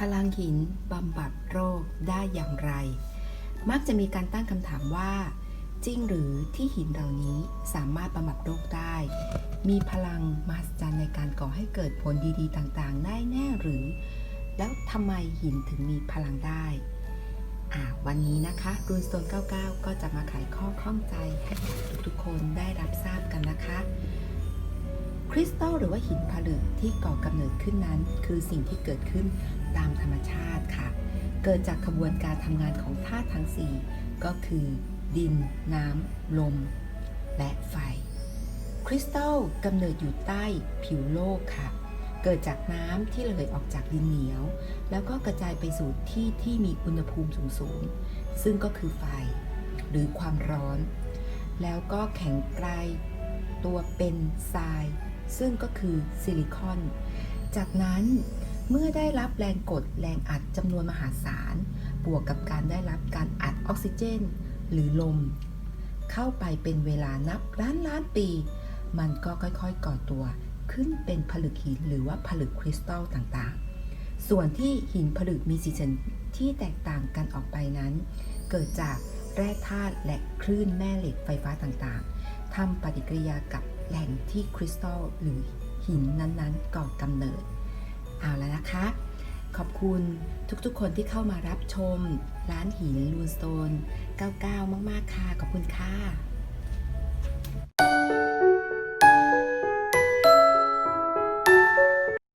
พลังหินบำบัดโรคได้อย่างไร มักจะมีการตั้งคำถามว่า จริงหรือที่หินเหล่านี้สามารถบำบัดโรคได้ มีพลังมหัศจรรย์ในการก่อให้เกิดผลดีๆ ต่างๆ ได้แน่หรือ แล้วทำไมหินถึงมีพลังได้วันนี้นะคะ รูนสโตน 99 ก็จะมาไขข้อข้องใจให้ทุกๆคนได้ คริสตัลหรือว่าหินผลึกที่ก่อกำเนิดขึ้นนั้น คือสิ่งที่เกิดขึ้นตามธรรมชาติค่ะ เกิดจากขบวนการทำงานของธาตุทั้ง 4 ก็คือ ดิน น้ำ ลม และไฟ คริสตัลกำเนิดอยู่ใต้ผิวโลกค่ะ เกิดจากน้ำที่ระเหยออกจากดินเหนียว แล้วก็กระจายไปสู่ที่ที่มีอุณหภูมิสูงๆ ซึ่งก็คือไฟ หรือความร้อน แล้วก็แข็งกลายตัวเป็นทราย ซึ่งก็คือซิลิคอน จากนั้นเมื่อได้รับแรงกดแรงอัดจำนวนมหาศาล บวกกับการได้รับการอัดออกซิเจน หรือลม เข้าไปเป็นเวลานับล้านล้านปี มันก็ค่อยๆก่อตัวขึ้นเป็นผลึกหินหรือว่าผลึกคริสตัลต่างๆ ส่วนที่หินผลึกมีสีสันที่แตกต่างกันออกไปนั้น เกิดจากแร่ธาตุและคลื่นแม่เหล็กไฟฟ้าต่างๆทำปฏิกิริยากับ แหล่งที่คริสตัลหรือหินนั้นๆก่อกำเนิด เอาแล้วนะคะ ขอบคุณทุกๆคนที่เข้ามารับชม ร้านหินลูนสโตน 99 มากๆค่ะ ขอบคุณค่ะ